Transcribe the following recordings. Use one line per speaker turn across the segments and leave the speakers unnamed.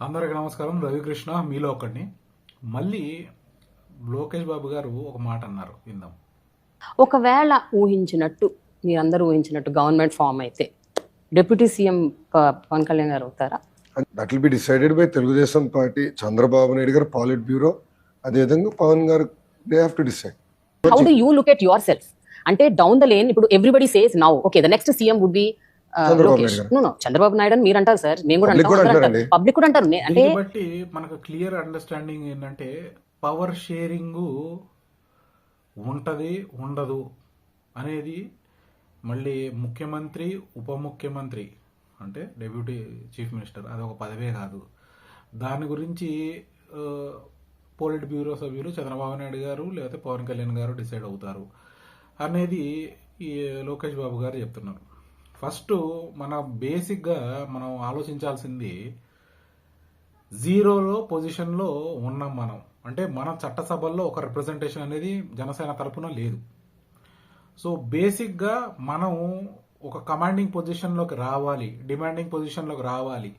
అందరికి నమస్కారం. రవికృష్ణ మీలో ఒకడిని. మళ్ళీ లోకేష్ బాబు గారు ఒక మాట అన్నారు. విందాం.
ఒకవేళ ఊహించినట్టు మీరందరూ ఊహించినట్టు గవర్నమెంట్ ఫామ్ అయితే డిప్యూటీ సీఎం ప- పవన్ కళ్యాణ్ గారు అవుతారా?
That will be decided by Telugu Desam party Chandrababu Naidu గారు పాలిట్ బ్యూరో అదేవిధంగా పవన్ గారు they have to decide
how do you look at yourself అంటే డౌన్ ద లేన్ ఇప్పుడు everybody says now okay the next CM would be Lokesh.
Naidu
no no Chandrababu Naidu అని మీరు అంటారు sir. మేము కూడా అంటాం. పబ్లిక్ కూడా అంటారు. అంటే
బట్టి మనకు క్లియర్ అండర్స్టాండింగ్ ఏంటంటే పవర్ షేరింగ్ ఉంటది ఉండదు అనేది మళ్ళీ ముఖ్యమంత్రి ఉప ముఖ్యమంత్రి అంటే డెప్యూటీ చీఫ్ మినిస్టర్ అది ఒక పదవే కాదు. దాని గురించి పోలిట్ బ్యూరో సభ్యులు చంద్రబాబు నాయుడు గారు లేకపోతే పవన్ కళ్యాణ్ గారు డిసైడ్ అవుతారు అనేది ఈ లోకేష్ బాబు గారు చెప్తున్నారు. ఫస్ట్ మన బేసిక్గా మనం ఆలోచించాల్సింది జీరోలో పొజిషన్లో ఉన్నాం మనం. అంటే మన చట్టసభల్లో ఒక రిప్రజెంటేషన్ అనేది జనసేన తరపున లేదు. సో బేసిక్గా మనం ఒక కమాండింగ్ పొజిషన్లోకి రావాలి డిమాండింగ్ పొజిషన్లోకి రావాలి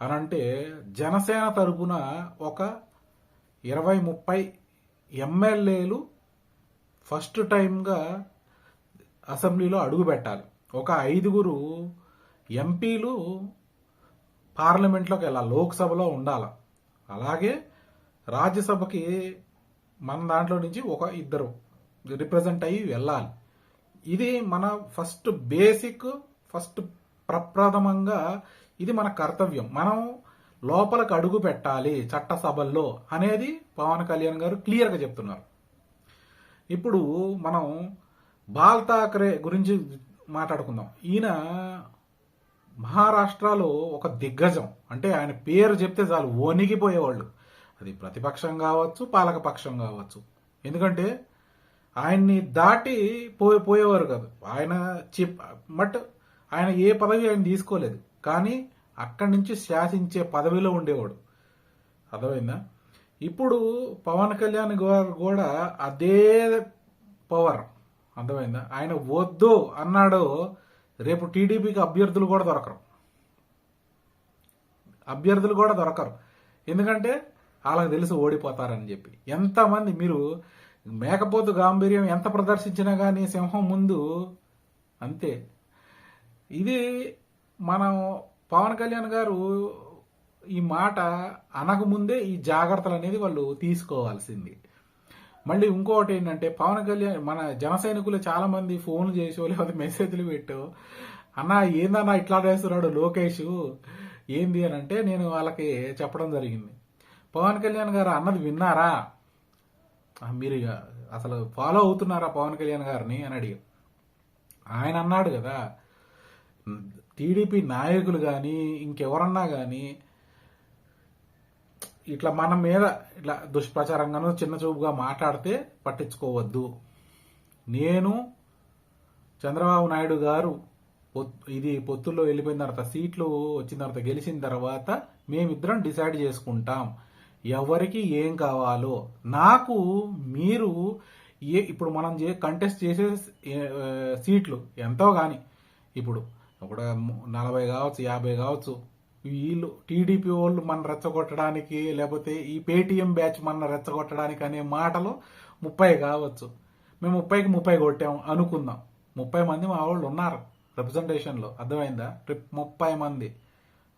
అని అంటే జనసేన తరపున ఒక ఇరవై ముప్పై ఎమ్మెల్యేలు ఫస్ట్ టైంగా అసెంబ్లీలో అడుగు పెట్టాలి ఒక ఐదుగురు ఎంపీలు పార్లమెంట్లోకి వెళ్ళాలి లోక్సభలో ఉండాలి. అలాగే రాజ్యసభకి మన దాంట్లో నుంచి ఒక ఇద్దరు రిప్రజెంట్ అయ్యి వెళ్ళాలి. ఇది మన ఫస్ట్ బేసిక్ ఫస్ట్ ప్రప్రథమంగా ఇది మన కర్తవ్యం. మనం లోపలికి అడుగు పెట్టాలి చట్టసభల్లో అనేది పవన్ కళ్యాణ్ గారు క్లియర్గా చెప్తున్నారు. ఇప్పుడు మనం బాల్ తాకరే గురించి మాట్లాడుకుందాం. ఈయన మహారాష్ట్రలో ఒక దిగ్గజం. అంటే ఆయన పేరు చెప్తే చాలు వణిగిపోయేవాళ్ళు. అది ప్రతిపక్షం కావచ్చు పాలకపక్షం కావచ్చు. ఎందుకంటే ఆయన్ని దాటి పోయి పోయేవారు కాదు. ఆయన చెప్ బట్ ఆయన ఏ పదవి ఆయన తీసుకోలేదు. కానీ అక్కడి నుంచి శాసించే పదవిలో ఉండేవాడు. అర్థమైందా? ఇప్పుడు పవన్ కళ్యాణ్ గారు కూడా అదే పవర్ అర్థమైందా? ఆయన వద్దు అన్నాడు. రేపు టీడీపీకి అభ్యర్థులు కూడా దొరకరు. అభ్యర్థులు కూడా దొరకరు. ఎందుకంటే వాళ్ళకి తెలుసు ఓడిపోతారని చెప్పి. ఎంతమంది మీరు మేకపోతు గాంభీర్యం ఎంత ప్రదర్శించినా కానీ సింహం ముందు అంతే. ఇది మనం పవన్ కళ్యాణ్ గారు ఈ మాట అనకముందే ఈ జాగ్రత్తలు అనేది వాళ్ళు తీసుకోవాల్సింది. మళ్ళీ ఇంకొకటి ఏంటంటే పవన్ కళ్యాణ్ మన జన సైనికులు చాలా మంది ఫోన్లు చేసో లేకపోతే మెసేజ్లు పెట్టో. అన్న ఏందన్నా ఇట్లా చేస్తున్నాడు లోకేష్? ఏంది అని అంటే నేను వాళ్ళకి చెప్పడం జరిగింది. పవన్ కళ్యాణ్ గారు అన్నది విన్నారా? మీరు ఇక అసలు ఫాలో అవుతున్నారా పవన్ కళ్యాణ్ గారిని అని అడిగా ఆయన అన్నాడు కదా టీడీపీ నాయకులు కానీ ఇంకెవరన్నా కానీ ఇట్లా మన మీద ఇట్లా దుష్ప్రచారంగాను చిన్న చూపుగా మాట్లాడితే పట్టించుకోవద్దు. నేను చంద్రబాబు నాయుడు గారు పొత్- ఇది పొత్తుల్లో వెళ్ళిపోయిన తర్వాత సీట్లు వచ్చిన తర్వాత గెలిచిన తర్వాత మేమిద్దరం డిసైడ్ చేసుకుంటాం. ఎవరికి ఏం కావాలో. నాకు మీరు ఏ ఇప్పుడు మనం చే కంటెస్ట్ చేసే సీట్లు ఎంతో కానీ ఇప్పుడు ఒక నలభై కావచ్చు యాభై కావచ్చు వీళ్ళు టీడీపీ వాళ్ళు మన రెచ్చగొట్టడానికి లేకపోతే ఈ పేటీఎం బ్యాచ్ మన రెచ్చగొట్టడానికి అనే మాటలు ముప్పై కావచ్చు. మేము ముప్పైకి ముప్పై కొట్టాం అనుకుందాం. ముప్పై మంది మా వాళ్ళు ఉన్నారు రిప్రజెంటేషన్లో అర్థమైందా? ట్రిప్ ముప్పై మంది.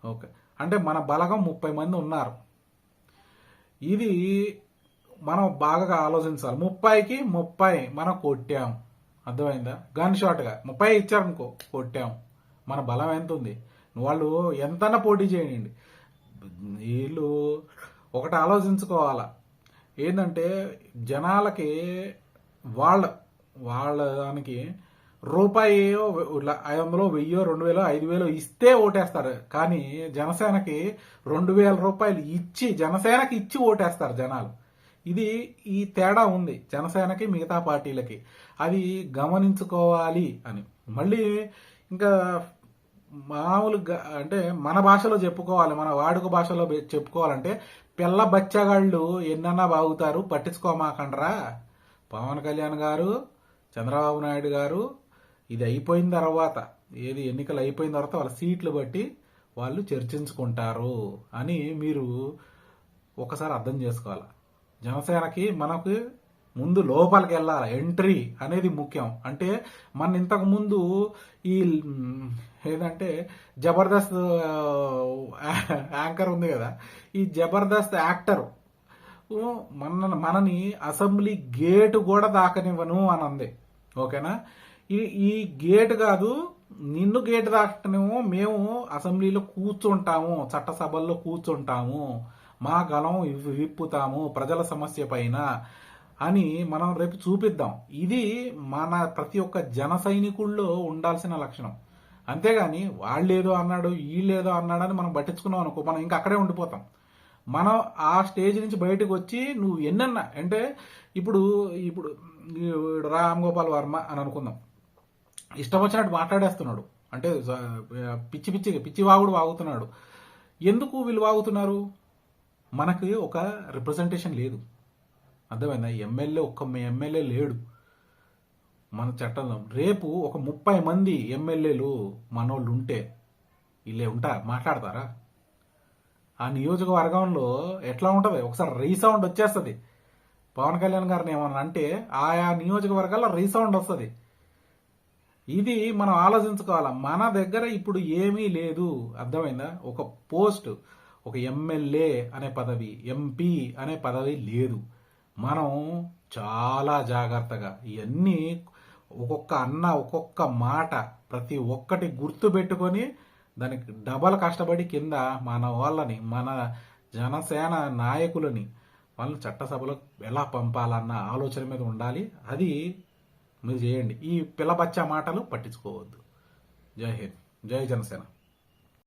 ఓకే. అంటే మన బలగం ముప్పై మంది ఉన్నారు. ఇది మనం బాగా ఆలోచించాలి. ముప్పైకి ముప్పై మనం కొట్టాం. అర్థమైందా? గన్ షాట్గా ముప్పై ఇచ్చారనుకో కొట్టాం. మన బలం ఎంత ఉంది? వాళ్ళు ఎంతైనా పోటీ చేయండి. వీళ్ళు ఒకటి ఆలోచించుకోవాలా. ఏంటంటే జనాలకి వాళ్ళ వాళ్ళ దానికి రూపాయి ఐదు వందలు వెయ్యో రెండు వేలో ఐదు వేలు ఇస్తే ఓటేస్తారు. కానీ జనసేనకి రెండు వేల రూపాయలు ఇచ్చి జనసేనకి ఇచ్చి ఓటేస్తారు జనాలు. ఇది ఈ తేడా ఉంది జనసేనకి మిగతా పార్టీలకి. అది గమనించుకోవాలి అని. మళ్ళీ ఇంకా మామూలుగా అంటే మన భాషలో చెప్పుకోవాలి మన వాడుక భాషలో చెప్పుకోవాలంటే పిల్ల బచ్చగాళ్ళు ఎన్నన్నా బాగుతారు పట్టించుకోమాకండ్రా. పవన్ కళ్యాణ్ గారు చంద్రబాబు నాయుడు గారు ఇది అయిపోయిన తర్వాత ఏది ఎన్నికలు అయిపోయిన తర్వాత వాళ్ళ సీట్లు బట్టి వాళ్ళు చర్చించుకుంటారు అని మీరు ఒకసారి అర్థం చేసుకోవాలి. జనసేనకి మనకు ముందు లోపలికి వెళ్ళాలి? ఎంట్రీ అనేది ముఖ్యం. అంటే మన ఇంతకు ముందు ఈ ఏదంటే జబర్దస్త్ యాంకర్ ఉంది కదా. ఈ జబర్దస్త్ యాక్టర్ మన మనని అసెంబ్లీ గేటు కూడా దాకనివ్వను అని అంది. ఓకేనా? ఈ ఈ గేట్ కాదు నిన్ను గేట్ దాకనేమో మేము అసెంబ్లీలో కూర్చుంటాము చట్టసభల్లో కూర్చుంటాము మా గలం విప్పుతాము ప్రజల సమస్య పైన. అని మనం రేపు చూపిద్దాం. ఇది మన ప్రతి ఒక్క జన సైనికుల్లో ఉండాల్సిన లక్షణం. అంతేగాని వాళ్ళేదో అన్నాడు వీళ్ళేదో అన్నాడని మనం పట్టించుకున్నాం అనుకో మనం ఇంకా అక్కడే ఉండిపోతాం. మనం ఆ స్టేజ్ నుంచి బయటకు వచ్చి నువ్వు ఎన్నన్నా అంటే ఇప్పుడు ఇప్పుడు రామ్ గోపాల్ వర్మ అని అనుకుందాం. ఇష్టం వచ్చినట్టు మాట్లాడేస్తున్నాడు. అంటే పిచ్చి పిచ్చి పిచ్చి వాగుడు వాగుతున్నాడు. ఎందుకు వీళ్ళు వాగుతున్నారు? మనకి ఒక రిప్రజెంటేషన్ లేదు. అర్థమైందా? ఎమ్మెల్యే ఒక్క ఎమ్మెల్యే లేడు. మన చట్టంలో రేపు ఒక ముప్పై మంది ఎమ్మెల్యేలు మనోళ్ళు ఉంటే వీళ్ళే ఉంటా మాట్లాడతారా? ఆ నియోజకవర్గంలో ఎట్లా ఉంటుంది? ఒకసారి రీసౌండ్ వచ్చేస్తుంది. పవన్ కళ్యాణ్ గారిని ఏమన్నా అంటే ఆయా నియోజకవర్గాల్లో రీసౌండ్ వస్తుంది. ఇది మనం ఆలోచించుకోవాలి? మన దగ్గర ఇప్పుడు ఏమీ లేదు. అర్థమైందా? ఒక పోస్ట్ ఒక ఎమ్మెల్యే అనే పదవి ఎంపీ అనే పదవి లేదు. మనం చాలా జాగ్రత్తగా ఇవన్నీ ఒక్కొక్క అన్న ఒక్కొక్క మాట ప్రతి ఒక్కటి గుర్తు పెట్టుకొని దానికి డబల్ కష్టపడి కింద మన వాళ్ళని మన జనసేన నాయకులని వాళ్ళని చట్టసభలో ఎలా పంపాలన్న ఆలోచన మీద ఉండాలి. అది మీరు చేయండి. ఈ పిల్లబచ్చ మాటలు పట్టించుకోవద్దు. జై హింద్. జై జనసేన.